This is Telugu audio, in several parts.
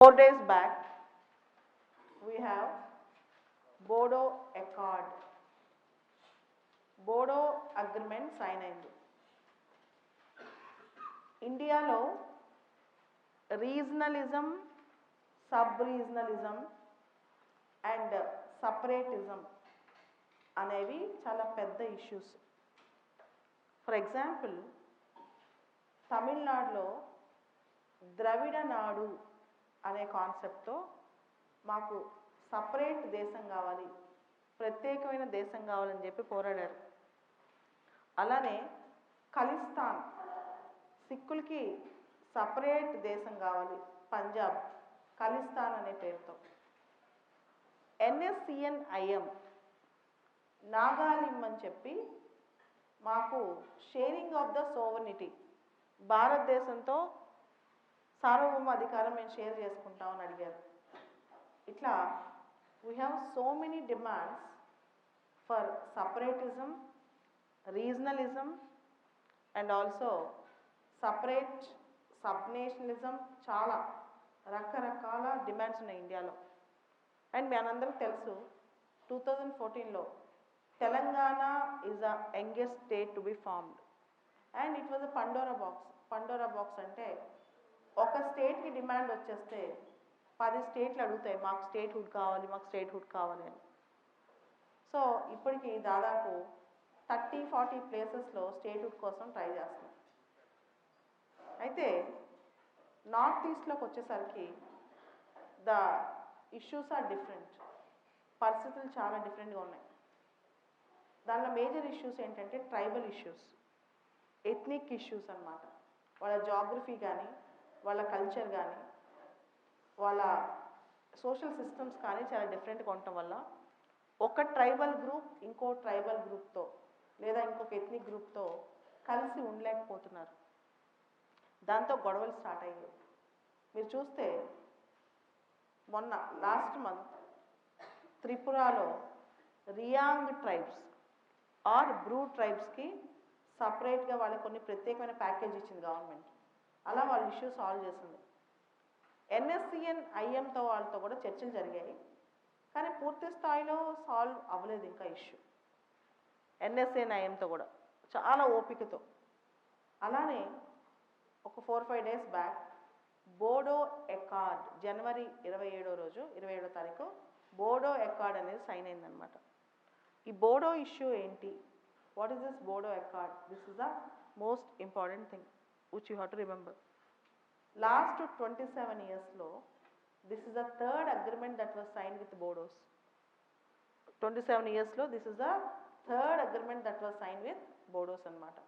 Four days back, we have Bodo Accord. Bodo agreement sign అయింది ఇండియాలో regionalism sub regionalism and separatism అనేవి చాలా పెద్ద ఇష్యూస్ ఫర్ ఎగ్జాంపుల్ తమిళనాడులో ద్రవిడ నాడు అనే కాన్సెప్ట్తో మాకు సపరేట్ దేశం కావాలి ప్రత్యేకమైన దేశం కావాలని చెప్పి పోరాడారు. అలానే ఖలిస్తాన్ సిక్కులకి సపరేట్ దేశం కావాలి పంజాబ్ ఖలిస్తాన్ అనే పేరుతో. ఎన్ఎస్సిఎన్ ఐఎం నాగాలిం అని చెప్పి మాకు షేరింగ్ ఆఫ్ ద సోవర్నిటీ భారతదేశంతో సార్వభౌమ అధికారం మేము షేర్ చేసుకుంటామని అడిగారు. ఇట్లా we have so many demands for separatism regionalism and also separate subnationalism చాలా రకరకాల డిమాండ్స్ ఉన్నాయి ఇండియాలో. అండ్ మీ అందరికి తెలుసు టూ థౌజండ్ ఫోర్టీన్లో Telangana is a youngest state to be formed and it was a Pandora box Pandora box అంటే ఒక స్టేట్కి డిమాండ్ వచ్చేస్తే పది స్టేట్లు అడుగుతాయి మాకు స్టేట్ హుడ్ కావాలి మాకు స్టేట్ హుడ్ కావాలి అని. సో ఇప్పటికి దాదాపు థర్టీ ఫార్టీ ప్లేసెస్లో స్టేట్ హుడ్ కోసం ట్రై చేస్తున్నాం. అయితే నార్త్ ఈస్ట్లోకి వచ్చేసరికి ద ఇష్యూస్ ఆర్ డిఫరెంట్. పరిస్థితులు చాలా డిఫరెంట్గా ఉన్నాయి. దానిలో మేజర్ ఇష్యూస్ ఏంటంటే ట్రైబల్ ఇష్యూస్ ఎథ్నిక్ ఇష్యూస్ అన్నమాట. వాళ్ళ జాగ్రఫీ కానీ వాళ్ళ కల్చర్ కానీ వాళ్ళ సోషల్ సిస్టమ్స్ కానీ చాలా డిఫరెంట్గా ఉండటం వల్ల ఒక ట్రైబల్ గ్రూప్ ఇంకో ట్రైబల్ గ్రూప్తో లేదా ఇంకొక ఎథ్నిక్ గ్రూప్తో కలిసి ఉండలేకపోతున్నారు. దాంతో గొడవలు స్టార్ట్ అయ్యాయి. మీరు చూస్తే మొన్న లాస్ట్ మంత్ త్రిపురలో రియాంగ్ ట్రైబ్స్ ఆర్ బ్రూ ట్రైబ్స్కి సపరేట్గా వాళ్ళకి కొన్ని ప్రత్యేకమైన ప్యాకేజ్ ఇచ్చింది గవర్నమెంట్ అలా వాళ్ళ ఇష్యూ సాల్వ్ చేసింది. ఎన్ఎస్సిఎన్ ఐఎంతో వాళ్ళతో కూడా చర్చలు జరిగాయి. కానీ పూర్తి స్థాయిలో సాల్వ్ అవ్వలేదు ఇంకా ఇష్యూ. ఎన్ఎస్సిఎన్ ఐఎంతో కూడా చాలా ఓపికతో. అలానే ఒక four five days back Bodo accord జనవరి ఇరవై ఏడో రోజు ఇరవై ఏడో తారీఖు బోడో ఎకార్డ్ అనేది సైన్ అయిందనమాట ఈ బోడో ఇష్యూ ఏంటి? What is this Bodo accord? This is the most important thing. Which you have to remember last twenty seven ఇయర్స్లో this is the third agreement that was sign with Bodos twenty seven ఇయర్స్లో this is the third agreement that was sign with Bodos అన్నమాట.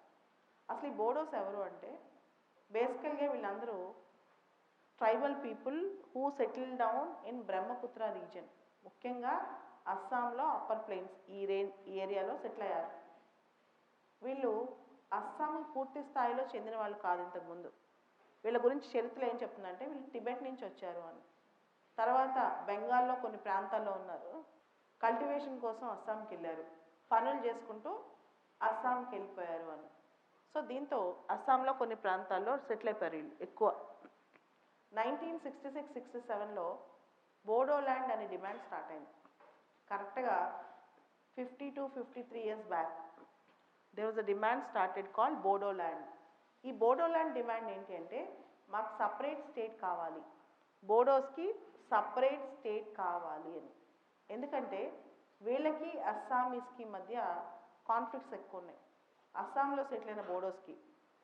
అసలు ఈ బోడోస్ ఎవరు అంటే బేసికల్గా వీళ్ళందరూ tribal people who settle down in Brahmaputra region ముఖ్యంగా అస్సాంలో అప్పర్ ప్లెయిన్స్ ఈ రే ఈ ఏరియాలో సెటిల్ అయ్యారు. వీళ్ళు అస్సాం పూర్తి స్థాయిలో చెందిన వాళ్ళు కాదు ఇంతకుముందు వీళ్ళ గురించి చరిత్ర ఏం చెప్తుందంటే వీళ్ళు టిబెట్ నుంచి వచ్చారు అని. తర్వాత బెంగాల్లో కొన్ని ప్రాంతాల్లో ఉన్నారు. కల్టివేషన్ కోసం అస్సాంకి వెళ్ళారు. పనులు చేసుకుంటూ అస్సాంకి వెళ్ళిపోయారు అని. సో దీంతో అస్సాంలో కొన్ని ప్రాంతాల్లో సెటిల్ అయిపోయారు వీళ్ళు ఎక్కువ. నైన్టీన్ సిక్స్టీ సిక్స్ సిక్స్టీ సెవెన్లో బోడోల్యాండ్ అనే డిమాండ్ స్టార్ట్ అయింది. కరెక్ట్గా fifty to fifty three years back. There was a demand started call Bodoland ఈ బోడోల్యాండ్ డిమాండ్ ఏంటి అంటే మాకు సపరేట్ స్టేట్ కావాలి. బోడోస్కి సపరేట్ స్టేట్ కావాలి అని. ఎందుకంటే వీళ్ళకి అస్సామీస్కి మధ్య కాన్ఫ్లిక్ట్స్ ఎక్కువ ఉన్నాయి అస్సాంలో సెటిల్ అయిన బోడోస్కి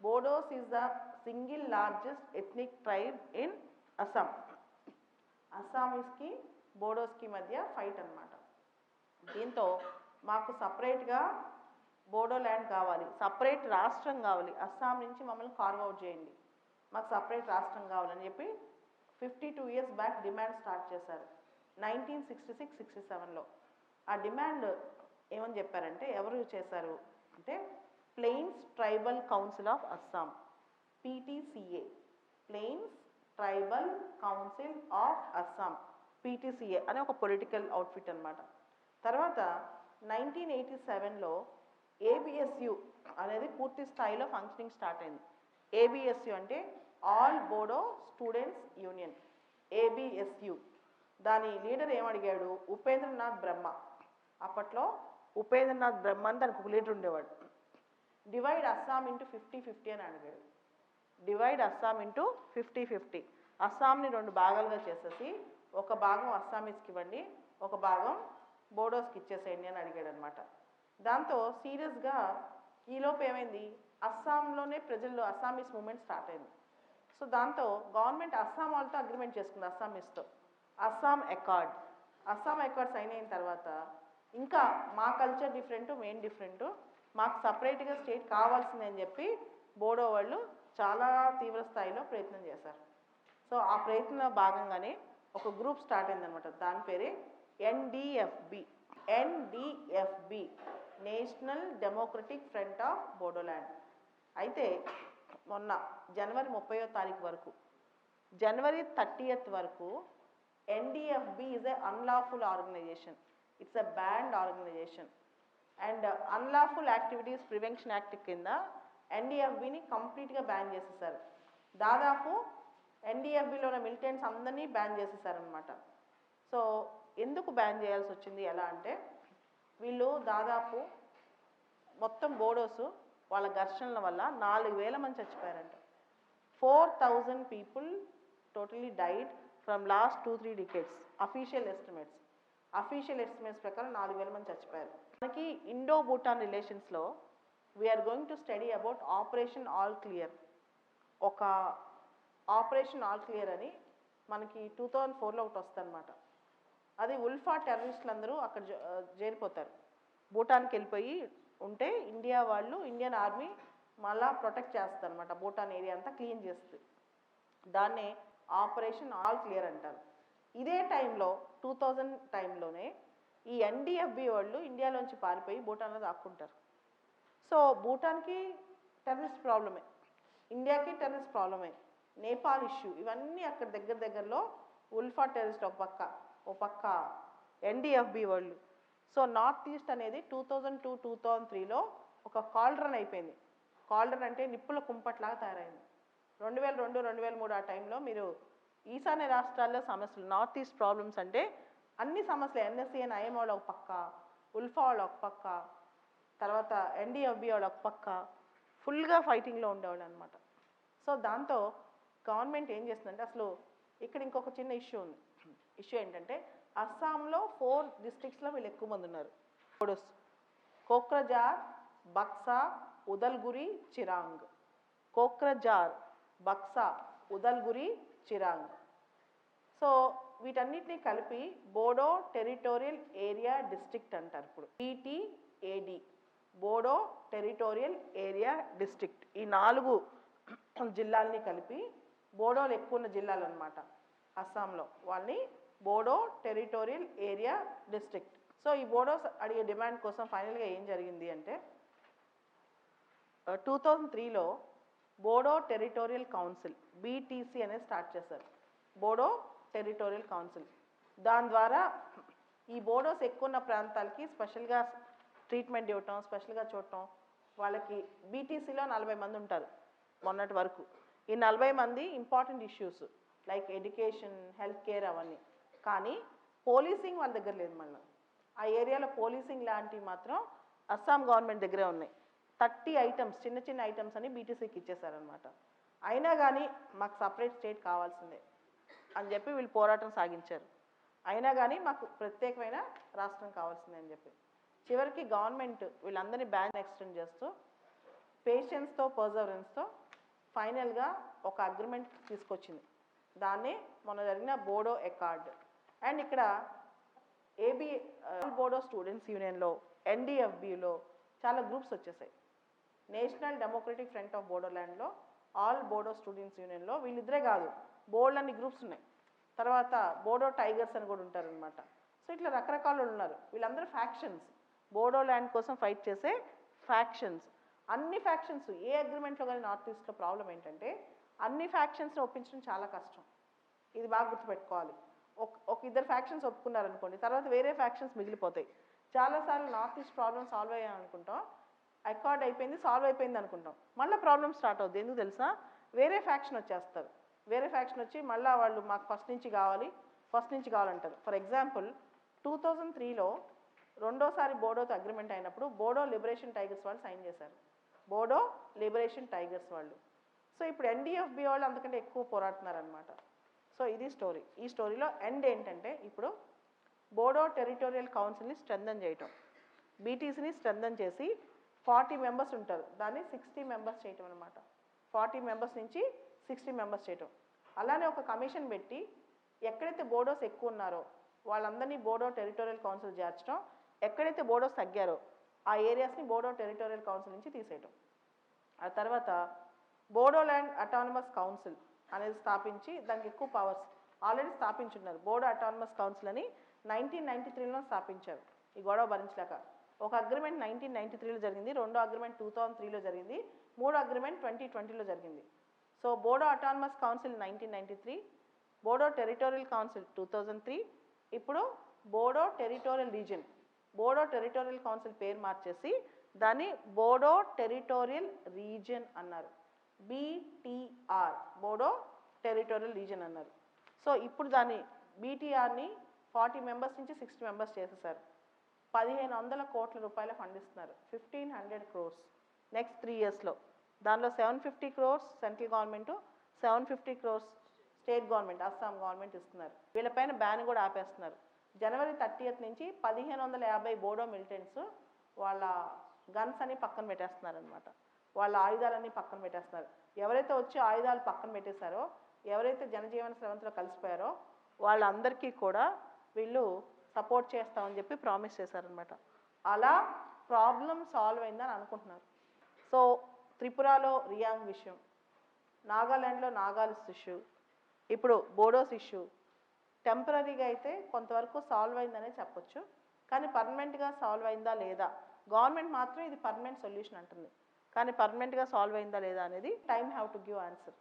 Bodos is the single largest ethnic tribe in Assam అస్సామీస్కి బోడోస్కి మధ్య ఫైట్ అనమాట దీంతో మాకు సపరేట్గా బోడోల్యాండ్ కావాలి సపరేట్ రాష్ట్రం కావాలి అస్సాం నుంచి మమ్మల్ని కార్వ్ అవుట్ చేయండి. మాకు సపరేట్ రాష్ట్రం కావాలని చెప్పి fifty two years back demand start చేశారు. నైన్టీన్ సిక్స్టీ సిక్స్ సిక్స్టీ సెవెన్లో ఆ డిమాండ్ ఏమని చెప్పారంటే ఎవరు చేశారు అంటే plains tribal council of Assam PTCA plains tribal council of Assam PTCA అనే ఒక పొలిటికల్ అవుట్ఫిట్ అనమాట తర్వాత నైన్టీన్ ఎయిటీ సెవెన్లో ఏబిఎస్యు అనేది పూర్తి స్థాయిలో ఫంక్షనింగ్ స్టార్ట్ అయింది. ఏబిఎస్యు అంటే all Bodo students union ABSU దాని లీడర్ ఏమడిగాడు? ఉపేంద్రనాథ్ బ్రహ్మ. అప్పట్లో ఉపేంద్రనాథ్ బ్రహ్మ అని దానికి ఒక లీడర్ ఉండేవాడు. Divide Assam into fifty fifty అని అడిగాడు. Divide Assam into fifty fifty అస్సాంని రెండు భాగాలుగా చేసేసి ఒక భాగం అస్సామీస్కి ఇవ్వండి ఒక భాగం బోడోస్కి ఇచ్చేసేయండి అని అడిగాడు అనమాట దాంతో సీరియస్గా ఈలోపు ఏమైంది? అస్సాంలోనే ప్రజల్లో అస్సామీస్ మూమెంట్ స్టార్ట్ అయింది. సో దాంతో గవర్నమెంట్ అస్సాం వాళ్ళతో అగ్రిమెంట్ చేసుకుంది అస్సామీస్తో. Assam accord. Assam accord sign అయిన తర్వాత ఇంకా మా కల్చర్ డిఫరెంట్ మెయిన్ డిఫరెంట్. మాకు సపరేట్గా స్టేట్ కావాల్సిందని చెప్పి బోడో వాళ్ళు చాలా తీవ్ర స్థాయిలో ప్రయత్నం చేశారు. సో ఆ ప్రయత్నంలో భాగంగానే ఒక గ్రూప్ స్టార్ట్ అయిందనమాట దాని పేరే NDFB NDFB national democratic front of Bodoland అయితే మొన్న జనవరి ముప్పయో తారీఖు వరకు జనవరి థర్టీయత్ వరకు NDFB is a unlawful organisation it's a banned organisation and unlawful activities prevention act కింద ఎన్డిఎఫ్బిని కంప్లీట్గా బ్యాన్ చేసేసారు. దాదాపు ఎన్డిఎఫ్బిలో ఉన్న మిలిటెంట్స్ అందరినీ బ్యాన్ చేసేసారనమాట సో ఎందుకు బ్యాన్ చేయాల్సి వచ్చింది? ఎలా అంటే వీళ్ళు దాదాపు మొత్తం బోడోస్ వాళ్ళ ఘర్షణల వల్ల నాలుగు వేల మంది చచ్చిపోయారంట. Four thousand people totally died from last two three decades official estimates. Official estimates ప్రకారం నాలుగు వేల మంది చచ్చిపోయారు. మనకి Indo Bhutan రిలేషన్స్లో we're going to study about operation all clear ఒక ఆపరేషన్ ఆల్ క్లియర్ అని మనకి టూ థౌజండ్ ఫోర్లో ఒకటి వస్తుందన్నమాట. అది ఉల్ఫా టెర్రరిస్టులు అందరూ అక్కడ జ- చేరిపోతారు భూటాన్కి వెళ్ళిపోయి ఉంటే ఇండియా వాళ్ళు ఇండియన్ ఆర్మీ మళ్ళా ప్రొటెక్ట్ చేస్తారు అనమాట భూటాన్ ఏరియా అంతా క్లీన్ చేస్తుంది. దాన్నే ఆపరేషన్ ఆల్ క్లియర్ అంటారు. ఇదే టైంలో టూ థౌజండ్ టైంలోనే ఈ ఎన్డిఎఫ్బి వాళ్ళు ఇండియాలోంచి పారిపోయి భూటాన్లో దాక్కుంటారు. సో భూటాన్కి టెర్రరిస్ట్ ప్రాబ్లమే. ఇండియాకి టెర్రరిస్ట్ ప్రాబ్లమే. నేపాల్ ఇష్యూ ఇవన్నీ అక్కడ దగ్గర దగ్గరలో ఉల్ఫా టెర్రరిస్ట్ ఒక పక్క. ఓ పక్క ఎన్డిఎఫ్బి వాళ్ళు. సో నార్త్ ఈస్ట్ అనేది two thousand two two thousand త్రీలో ఒక కాల్డ్రన్ అయిపోయింది. కాల్డ్రన్ అంటే నిప్పుల కుంపట్లాగా తయారైంది. రెండు వేల రెండు రెండు వేల మూడు ఆ టైంలో మీరు ఈశాన్య రాష్ట్రాల్లో సమస్యలు నార్త్ ఈస్ట్ ప్రాబ్లమ్స్ అంటే అన్ని సమస్యలు ఎన్ఎస్సీ అని ఐఎం వాళ్ళు ఒక పక్క ఉల్ఫా వాళ్ళు ఒక పక్క తర్వాత ఎన్డీఎఫ్బి వాళ్ళు ఒక పక్క ఫుల్గా ఫైటింగ్లో ఉండేవాళ్ళు అనమాట సో దాంతో గవర్నమెంట్ ఏం చేస్తుందంటే అసలు ఇక్కడ ఇంకొక చిన్న ఇష్యూ ఉంది. ఇష్యూ ఏంటంటే అస్సాంలో ఫోర్ డిస్ట్రిక్ట్స్లో వీళ్ళు ఎక్కువ మంది ఉన్నారు. పొడుస్ కోక్రజార్ బక్సా ఉదల్గురి చిరాంగ్. కోక్రజార్ బక్సా ఉదల్గురి చిరాంగ్. సో వీటన్నిటిని కలిపి బోడో టెరిటోరియల్ ఏరియా డిస్ట్రిక్ట్ అంటారు ఇప్పుడు. ETAD Bodo territorial area district. ఈ నాలుగు జిల్లాల్ని కలిపి బోడోలు ఎక్కువ ఉన్న జిల్లాలు అనమాట అస్సాంలో. వాళ్ళని Bodo territorial area district. So ఈ బోడోస్ అడిగే డిమాండ్ కోసం ఫైనల్గా ఏం జరిగింది అంటే టూ థౌజండ్ త్రీలో బోడో టెరిటోరియల్ కౌన్సిల్ బీటీసీ అనేది స్టార్ట్ చేశారు. Bodo territorial council. దాని ద్వారా ఈ బోడోస్ ఎక్కువ ఉన్న ప్రాంతాలకి స్పెషల్గా ట్రీట్మెంట్ ఇవ్వటం స్పెషల్గా చూడటం వాళ్ళకి బీటీసీలో నలభై మంది ఉంటారు మొన్నటి వరకు. ఈ నలభై మంది important issues like education health care అవన్నీ. కానీ పోలీసింగ్ వాళ్ళ దగ్గర లేదు మళ్ళీ. ఆ ఏరియాలో పోలీసింగ్ లాంటివి మాత్రం అస్సాం గవర్నమెంట్ దగ్గరే ఉన్నాయి. థర్టీ ఐటమ్స్ చిన్న చిన్న ఐటమ్స్ అని బీటీసీకి ఇచ్చేసారనమాట అయినా కానీ మాకు సపరేట్ స్టేట్ కావాల్సిందే అని చెప్పి వీళ్ళు పోరాటం సాగించారు. అయినా కానీ మాకు ప్రత్యేకమైన రాష్ట్రం కావాల్సిందే అని చెప్పి. చివరికి గవర్నమెంట్ వీళ్ళందరినీ బ్యాన్ ఎక్స్టెండ్ చేస్తూ పేషెన్స్తో పర్జవరెన్స్తో ఫైనల్గా ఒక అగ్రిమెంట్ తీసుకొచ్చింది. దాన్ని మొన్న జరిగిన బోడో ఎకార్డ్. అండ్ ఇక్కడ ఏబి బోడో స్టూడెంట్స్ యూనియన్లో ఎన్డీఎఫ్బిలో చాలా గ్రూప్స్ వచ్చేసాయి. నేషనల్ డెమోక్రటిక్ ఫ్రంట్ ఆఫ్ బోడోల్యాండ్లో ఆల్ బోడో స్టూడెంట్స్ యూనియన్లో వీళ్ళిద్దరే కాదు బోల్డ్ అన్ని గ్రూప్స్ ఉన్నాయి. తర్వాత బోడో టైగర్స్ అని కూడా ఉంటారనమాట సో ఇట్లా రకరకాల వాళ్ళు ఉన్నారు. వీళ్ళందరూ ఫ్యాక్షన్స్. బోడో ల్యాండ్ కోసం ఫైట్ చేసే ఫ్యాక్షన్స్. అన్ని ఫ్యాక్షన్స్ ఏ అగ్రిమెంట్లో కానీ నార్త్ ఈస్ట్లో ప్రాబ్లం ఏంటంటే అన్ని ఫ్యాక్షన్స్ని ఒప్పించడం చాలా కష్టం. ఇది బాగా గుర్తుపెట్టుకోవాలి. ఒక ఒక ఇద్దరు ఫ్యాక్షన్స్ ఒప్పుకున్నారనుకోండి తర్వాత వేరే ఫ్యాక్షన్స్ మిగిలిపోతాయి. చాలాసార్లు నార్త్ ఈస్ట్ ప్రాబ్లమ్ సాల్వ్ అయ్యాయి అనుకుంటాం అకార్డ్ అయిపోయింది సాల్వ్ అయిపోయింది అనుకుంటాం. మళ్ళీ ప్రాబ్లమ్ స్టార్ట్ అవుతుంది ఎందుకు తెలుసా? వేరే ఫ్యాక్షన్ వచ్చేస్తారు. వేరే ఫ్యాక్షన్ వచ్చి మళ్ళీ వాళ్ళు మాకు ఫస్ట్ నుంచి కావాలి ఫస్ట్ నుంచి కావాలంటారు. ఫర్ ఎగ్జాంపుల్ టూ థౌజండ్ త్రీలో రెండోసారి బోడోతో అగ్రిమెంట్ అయినప్పుడు బోడో లిబరేషన్ టైగర్స్ వాళ్ళు సైన్ చేశారు. బోడో లిబరేషన్ టైగర్స్ వాళ్ళు. సో ఇప్పుడు ఎన్డీఎఫ్బి వాళ్ళు అందుకంటే ఎక్కువ పోరాడుతున్నారనమాట సో ఇది స్టోరీ ఈ స్టోరీలో ఎండ్ ఏంటంటే ఇప్పుడు బోడో టెరిటోరియల్ కౌన్సిల్ని స్ట్రెంథన్ చేయటం. బీటీసీని స్ట్రెంథన్ చేసి ఫార్టీ మెంబర్స్ ఉంటారు. దాన్ని సిక్స్టీ మెంబర్స్ చేయటం అనమాట ఫార్టీ మెంబర్స్ నుంచి సిక్స్టీ మెంబర్స్ చేయటం. అలానే ఒక కమిషన్ పెట్టి ఎక్కడైతే బోడోస్ ఎక్కువ ఉన్నారో వాళ్ళందరినీ బోడో టెరిటోరియల్ కౌన్సిల్ చేర్చడం ఎక్కడైతే బోడోస్ తగ్గారో ఆ ఏరియాస్ని బోడో టెరిటోరియల్ కౌన్సిల్ నుంచి తీసేయటం. ఆ తర్వాత బోడోల్యాండ్ అటానమస్ కౌన్సిల్ అనేది స్థాపించి దానికి ఎక్కువ పవర్స్ ఆల్రెడీ స్థాపించున్నారు. బోడో అటానమస్ కౌన్సిల్ అని నైన్టీన్ నైన్టీ త్రీలో స్థాపించారు. ఈ గొడవ భరించలేక. ఒక అగ్రిమెంట్ నైన్టీన్ నైన్టీ త్రీలో జరిగింది రెండో అగ్రిమెంట్ టూ థౌజండ్ త్రీలో జరిగింది మూడో అగ్రిమెంట్ ట్వంటీ ట్వంటీలో జరిగింది. So Bodo autonomous council nineteen ninety three Bodo territorial council two thousand three ఇప్పుడు Bodo territorial region Bodo territorial council పేరు మార్చేసి దాన్ని బోడో టెరిటోరియల్ రీజన్ అన్నారు. బీటీఆర్ బోడో టెరిటోరియల్ రీజన్ అన్నారు. సో ఇప్పుడు దాన్ని బీటీఆర్ని ఫార్టీ మెంబర్స్ నుంచి సిక్స్టీ మెంబర్స్ చేసేసారు. పదిహేను వందల కోట్ల రూపాయలు ఫండ్ ఇస్తున్నారు. Fifteen hundred crores next three ఇయర్స్లో. దానిలో seven fifty crores central government seven fifty crores state government Assam government ఇస్తున్నారు. వీళ్ళపైన బ్యాన్ కూడా ఆపేస్తున్నారు. జనవరి థర్టీయత్ నుంచి పదిహేను వందల యాభై బోడో మిలిటెంట్స్ వాళ్ళ గన్స్ అని పక్కన పెట్టేస్తున్నారు అనమాట వాళ్ళ ఆయుధాలన్నీ పక్కన పెట్టేస్తున్నారు. ఎవరైతే వచ్చి ఆయుధాలు పక్కన పెట్టేశారో ఎవరైతే జనజీవన స్రవంతిలో కలిసిపోయారో వాళ్ళందరికీ కూడా వీళ్ళు సపోర్ట్ చేస్తామని చెప్పి ప్రామిస్ చేశారనమాట అలా ప్రాబ్లం సాల్వ్ అయిందని అనుకుంటున్నారు. సో త్రిపురలో రియాంగ్ విషయం నాగాలాండ్లో నాగాలిస్ ఇష్యూ ఇప్పుడు బోడోస్ ఇష్యూ టెంపరీగా అయితే కొంతవరకు సాల్వ్ అయిందనే చెప్పొచ్చు. కానీ పర్మనెంట్గా సాల్వ్ అయిందా లేదా? గవర్నమెంట్ మాత్రం ఇది పర్మనెంట్ సొల్యూషన్ అంటుంది. కానీ పర్మనెంట్గా సాల్వ్ అయిందా లేదా అనేది time have to give answer.